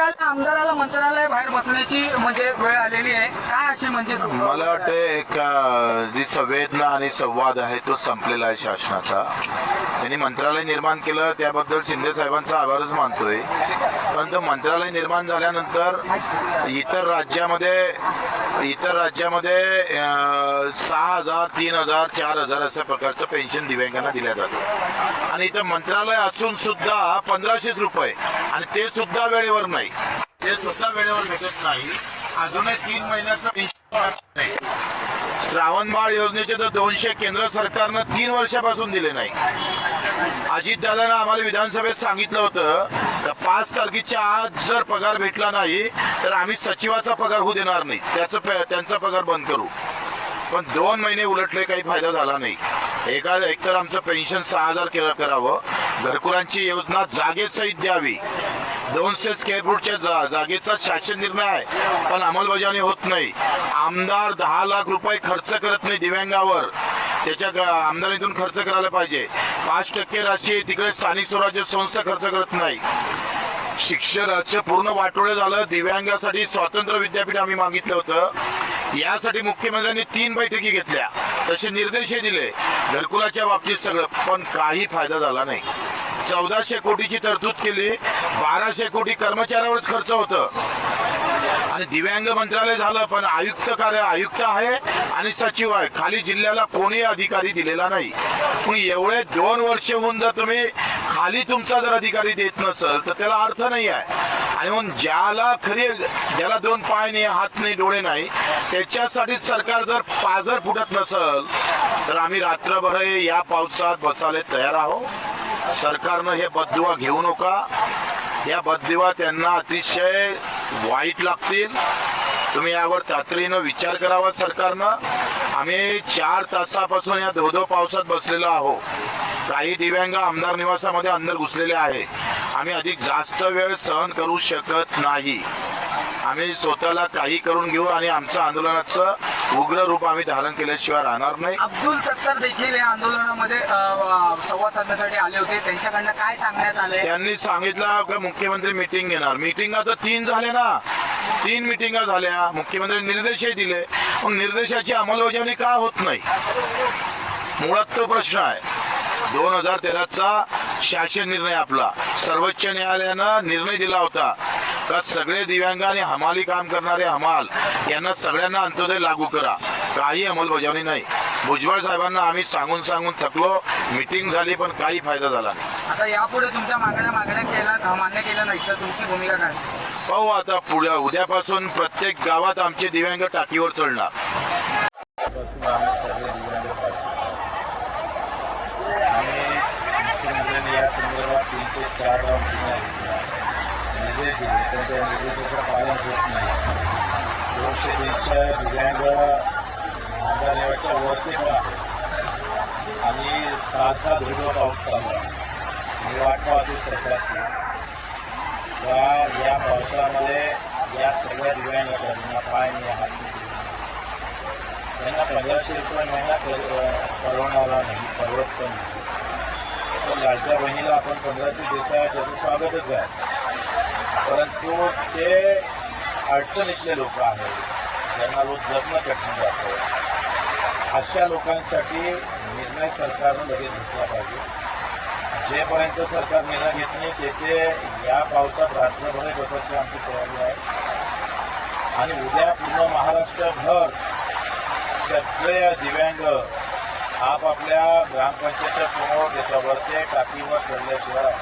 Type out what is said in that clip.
आमदाराला मंत्रालय बाहेर बसण्याची म्हणजे वेळ आलेली आहे. काय अशी म्हणजे मला वाटतं एक अ, जी संवेदना आणि संवाद आहे तो संपलेला आहे शासनाचा. त्यांनी मंत्रालय निर्माण केलं त्याबद्दल शिंदे साहेबांचा आभारच मानतोय. परंतु मंत्रालय निर्माण झाल्यानंतर इतर राज्यामध्ये इतर राज्यामध्ये अ, सहा हजार तीन हजार चार हजार अशा प्रकारचं पेन्शन दिव्यांगांना दिल्या जातं. आणि इथं मंत्रालय असून सुद्धा पंधराशेच रुपये. आणि ते सुद्धा वेळेवर नाही. ते सुद्धा वेळेवर भेटत नाही. अजूनही तीन महिन्याचं श्रावण बाळ श्रावणबाळ योजनेचे तर दोनशे केंद्र सरकारनं तीन वर्षापासून दिले नाही. अजित दादानं आम्हाला विधानसभेत सांगितलं होतं तर पाच तारखेच्या आज जर पगार भेटला नाही तर आम्ही सचिवाचा पगार होऊ देणार नाही. त्याचं त्यांचा पगार बंद करू. पण दोन महिने उलटले काही फायदा झाला नाही. एका एकतर आमचं पेन्शन सहा हजार केलं करावं. घरकुलांची योजना जागेसहित द्यावी. दोनशे स्क्वेअर फूटच्या जा जागेचा शासन निर्णय आहे पण अंमलबजावणी होत नाही. आमदार दहा लाख रुपये खर्च करत नाही दिव्यांगावर. त्याच्या आमदारीतून खर्च करायला पाहिजे. पाच टक्के राशी तिकडे स्थानिक स्वराज्य संस्था खर्च करत नाही. शिक्षणाचं पूर्ण वाटोळे झालं. दिव्यांगासाठी स्वातंत्र्य विद्यापीठ आम्ही मागितलं होतं. यासाठी मुख्यमंत्र्यांनी तीन बैठकी घेतल्या. तसे निर्देशही दिले. घरकुलाच्या बाबतीत सगळं पण काही फायदा झाला नाही. चौदाशे कोटीची तरतूद केली बाराशे कोटी कर्मचाऱ्यावरच खर्च होतं. आणि दिव्यांग मंत्रालय झालं पण आयुक्त कार्य आयुक्त आहे आणि सचिव आहे. खाली जिल्ह्याला कोणी अधिकारी दिलेला नाही. पण एवढे दोन वर्ष होऊन जर तुम्ही खाली तुमचा जर अधिकारी देत नसल तर त्याला अर्थ नाही आहे. आणि मग ज्याला खरी ज्याला दोन पाय नाही हात नाही डोळे नाही त्याच्यासाठी सरकार जर पाजर फुटत नसल तर आम्ही रात्रभर या पावसात बसायला तयार आहोत. सरकारनं हे बदुवा घेऊ नका. या बदलिवा त्यांना अतिशय वाईट लागतील. तुम्ही यावर तातडीनं विचार करावा सरकारनं. आम्ही चार तासापासून या धोधो पावसात बसलेलो आहोत. काही दिव्यांग आमदार निवासामध्ये अंदर घुसलेले आहे. आम्ही अधिक जास्त वेळ सहन करू शकत नाही. आम्ही स्वतःला काही करून घेऊ आणि आमचं आंदोलनाचं उग्र रूप आम्ही धारण केल्याशिवाय राहणार नाही. अब्दुल सत्तार देखील या आंदोलनामध्ये संवाद साधण्यासाठी आले होते. त्यांच्याकडनं काय सांगण्यात आले त्यांनी सांगितलं की मुख्यमंत्री मिटिंग घेणार. मिटिंग आता तीन झाले ना. तीन मिटिंगा झाल्या. मुख्यमंत्री निर्देशही दिले. मग निर्देशाची अंमलबजावणी का होत नाही? मुळात तो प्रश्न आहे. दोन हजार तेराचा शासन निर्णय आपला. सर्वोच्च न्यायालयानं निर्णय दिला होता. का सगळे दिव्यांग आणि हमाली काम करणारे हमाल यांना सगळ्यांना अंत्योदय लागू करा. काही अंमलबजावणी नाही. भुजबळ साहेबांना आम्ही सांगून सांगून थकलो. मिटिंग झाली पण काही फायदा झाला नाही. आता यापुढे तुमच्या मागण्या मागण्या केल्या मान्य केल्या नाही तर तुमची भूमिका काय? पाहू आता पुढे. उद्यापासून प्रत्येक गावात आमचे दिव्यांग टाकीवर चढणार. मुख्यमंत्र्यांनी या संदर्भात तीन ते चार राऊंड दिले पण त्या निर्देशाचं पालन होत नाही दोनशे दिव्यांग वरती पण आणि पाऊस चालू आहे मी वाट पाहतो सरकारची का या पावसामध्ये या सगळ्या दिव्यांगांना पाय नाही हात त्यांना पंधराशे रुपये महिना परवडणारा नाही परवडत पण नाही पण लाडक्या बहिणीला आपण पंधराशे देता त्याचं स्वागतच आहे परंतु ते अडचणीतले लोक आहेत ज्यांना रोज जगणं कठीण जातं. अशा लोकांसाठी निर्णय सरकारनं लगेच घेतला पाहिजे. जेपर्यंत सरकार निर्णय घेत नाही तेथे या पावसात रात्रभर बसायची आमची तयारी आहे. आणि उद्या पूर्ण महाराष्ट्रभर सगळे दिव्यांग आपापल्या ग्रामपंचायतच्या समोर त्याच्या वरते टाकीवर चढल्याशिवाय